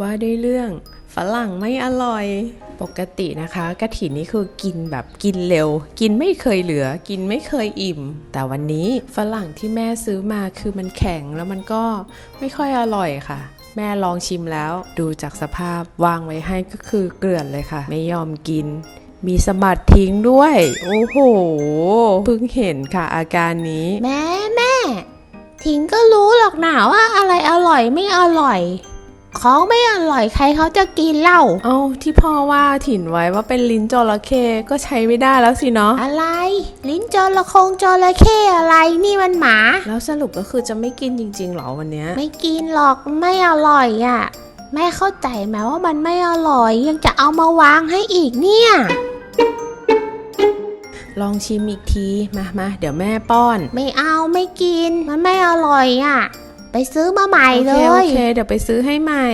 ว่าด้วยเรื่องฝรั่งไม่อร่อยปกตินะคะกระถินนี่คือกินแบบกินเร็ว กินไม่เคยเหลือ กินไม่เคยอิ่ม แต่วันนี้ฝรั่งที่แม่ซื้อมาคือมันแข็งแล้วมันก็ไม่ค่อยอร่อยค่ะ แม่ลองชิมแล้ว ดูจากสภาพวางไว้ให้ก็คือเกลื่อนเลยค่ะ ไม่ยอมกิน มีสะบัดทิ้งด้วย โอ้โหเพิ่งเห็นค่ะ อาการนี้ แม่แม่ถิงก็รู้หรอกหนาว่าอะไรอร่อยไม่อร่อย ของไม่อร่อยใครเขาจะกินเหล้าเอาที่พ่อว่าถิ่นไว้ว่าเป็นลิ้นจระเข้ก็ใช้ไม่ได้แล้วสิเนาะอะไร ลิ้นจระคงจระเข้อะไรนี่มันหมา แล้วสรุปก็คือจะไม่กินจริงๆหรอวันเนี้ยไม่กินหรอกไม่อร่อยอะ่ะแม่เข้าใจไหมว่ามันไม่อร่อยยังจะเอามาวางให้อีกเนี่ย ลองชิมอีกทีมามาเดี๋ยวแม่ป้อน ไม่เอาไม่กินมันไม่อร่อยอะ่ะ ไปซื้อมาใหม่โอเลเคโอย เค เดี๋ยวไปซื้อให้ใหม่